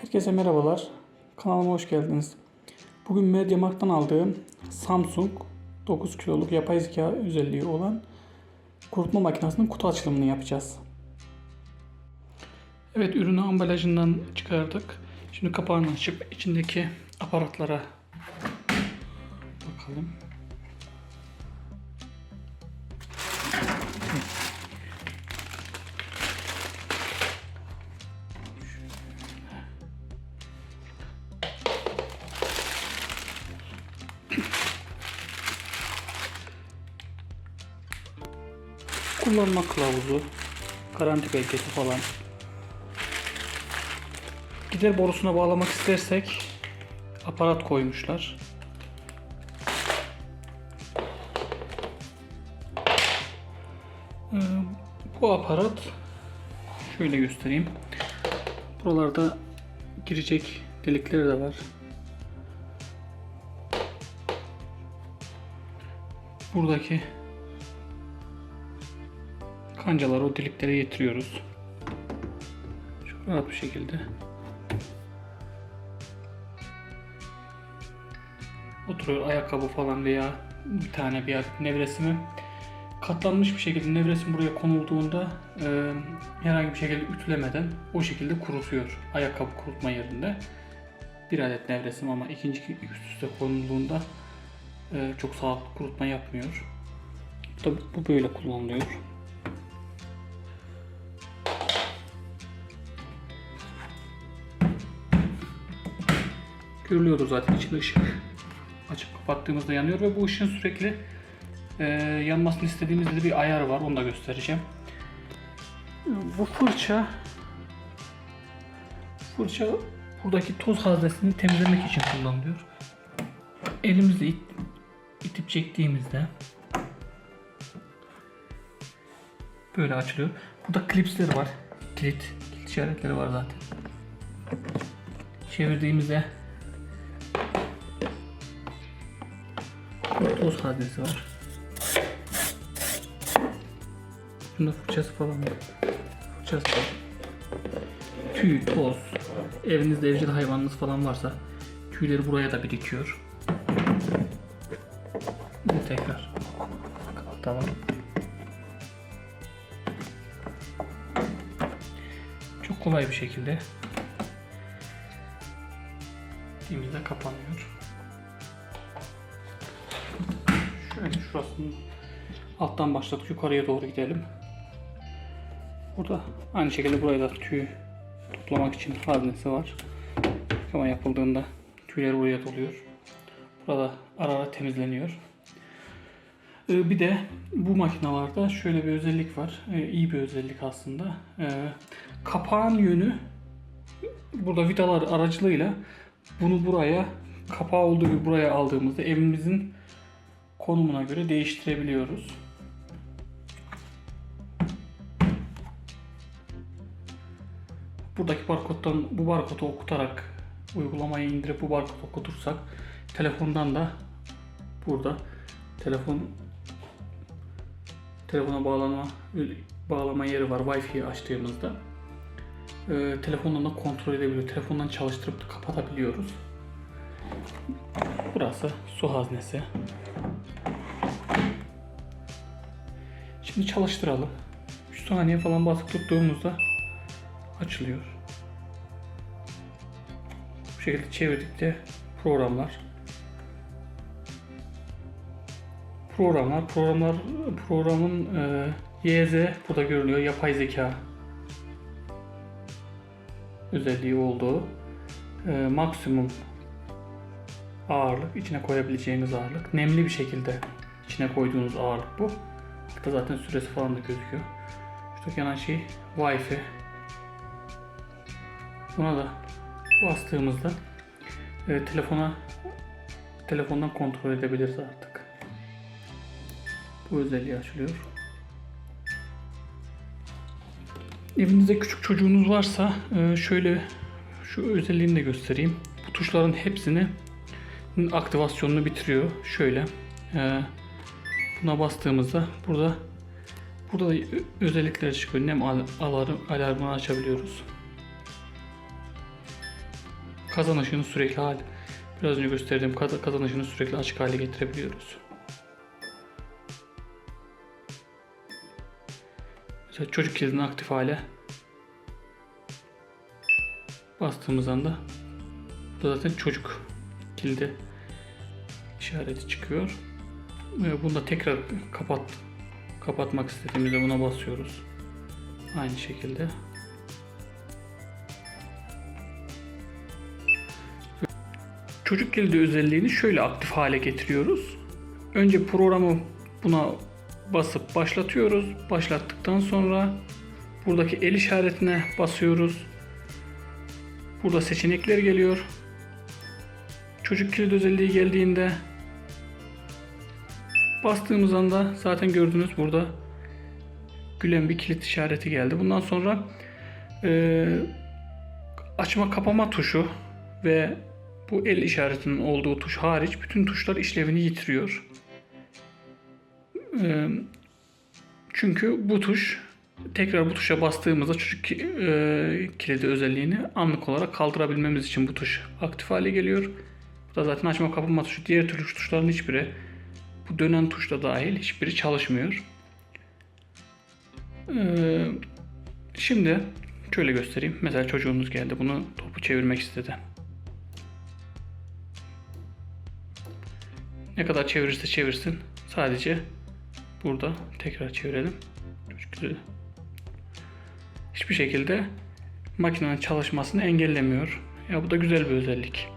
Herkese merhabalar. Kanalıma hoş geldiniz. Bugün MediaMarkt'tan aldığım Samsung 9 kiloluk yapay zeka özelliği olan kurutma makinesinin kutu açılımını yapacağız. Evet ürünü ambalajından çıkardık. Şimdi kapağını açıp içindeki aparatlara bakalım. Kullanma kılavuzu, garanti belgesi falan. Gider borusuna bağlamak istersek aparat koymuşlar. Ee, Bu aparat şöyle göstereyim. Buralarda girecek delikleri de var. Buradaki kancaları o deliklere getiriyoruz. Çok rahat bir şekilde. Oturuyor ayakkabı falan veya bir tane bir nevresimi katlanmış bir şekilde nevresim buraya konulduğunda e, herhangi bir şekilde ütülemeden o şekilde kurutuyor ayakkabı kurutma yerinde. Bir adet nevresim ama ikinci üst üste konulduğunda e, çok sağlıklı kurutma yapmıyor. Da, bu böyle kullanılıyor. Görülüyordu zaten içinde ışık. Açıp kapattığımızda yanıyor ve bu ışığın sürekli e, yanmasını istediğimizde de bir ayar var. Onu da göstereceğim. Bu fırça fırça buradaki toz haznesini temizlemek için kullanılıyor. Elimizle it, itip çektiğimizde böyle açılıyor. Burada klipsleri var. Kilit, kilit işaretleri var zaten. Çevirdiğimizde Burada toz haznesi var. Bunda fırçası falan var. Fırçası var. Tüy, toz. Evinizde evcil hayvanınız falan varsa tüyleri buraya da birikiyor. Bu tekrar kapatalım. Çok kolay bir şekilde dimizde kapanıyor. Şöyle şurasını alttan başladık yukarıya doğru gidelim. Burada aynı şekilde buraya da tüy toplamak için haznesi var. Ama yapıldığında tüyler buraya doluyor. Burada ara ara temizleniyor. Ee, Bir de bu makinalarda şöyle bir özellik var. Ee, iyi bir özellik aslında. Ee, Kapağın yönü burada vidalar aracılığıyla bunu buraya kapağı olduğu gibi buraya aldığımızda evimizin konumuna göre değiştirebiliyoruz. Buradaki barkodtan bu barkodu okutarak uygulamayı indirip bu barkodu okutursak telefondan da burada telefon telefona bağlama bağlama yeri var Wi-Fi açtığımızda e, telefondan da kontrol edebiliyor. Telefondan çalıştırıp kapatabiliyoruz. Burası su haznesi. Şimdi çalıştıralım. 3 saniye falan basıp tuttuğumuzda açılıyor. Bu şekilde çevirdikçe programlar programlar programlar programın e, YZ burada görünüyor yapay zeka özelliği olduğu e, maksimum ağırlık içine koyabileceğiniz ağırlık nemli bir şekilde içine koyduğunuz ağırlık bu. Hatta zaten süresi falan da gözüküyor. Şuradaki yanan şey Wi-Fi. Buna da bastığımızda e, telefona telefondan kontrol edebiliriz artık. Bu özelliği açılıyor. Evinizde küçük çocuğunuz varsa e, şöyle şu özelliğini de göstereyim. Bu tuşların hepsini aktivasyonunu bitiriyor. Şöyle e, buna bastığımızda burada burada da özellikler çıkıyor. Nem al- alarm, alarmını açabiliyoruz. kazan ışığını sürekli hal biraz önce gösterdiğim kaz- kazan ışığını sürekli açık hale getirebiliyoruz. Mesela çocuk kilidini aktif hale bastığımız anda burada zaten çocuk kilidi işareti çıkıyor. Bunu da tekrar kapat kapatmak istediğimizde buna basıyoruz. Aynı şekilde. Çocuk kilidi özelliğini şöyle aktif hale getiriyoruz. Önce programı buna basıp başlatıyoruz. Başlattıktan sonra buradaki el işaretine basıyoruz. Burada seçenekler geliyor. Çocuk kilit özelliği geldiğinde bastığımız anda zaten gördünüz burada gülen bir kilit işareti geldi. Bundan sonra e, açma kapama tuşu ve bu el işaretinin olduğu tuş hariç bütün tuşlar işlevini yitiriyor. E, çünkü bu tuş tekrar bu tuşa bastığımızda çocuk e, kilidi özelliğini anlık olarak kaldırabilmemiz için bu tuş aktif hale geliyor. Bu da zaten açma kapama tuşu. Diğer türlü tuşların hiçbiri bu dönen tuş da dahil hiçbiri çalışmıyor. Ee, şimdi şöyle göstereyim. Mesela çocuğunuz geldi. Bunu topu çevirmek istedi. Ne kadar çevirirse çevirsin. Sadece burada tekrar çevirelim. Hiçbir şekilde makinenin çalışmasını engellemiyor. Ya bu da güzel bir özellik.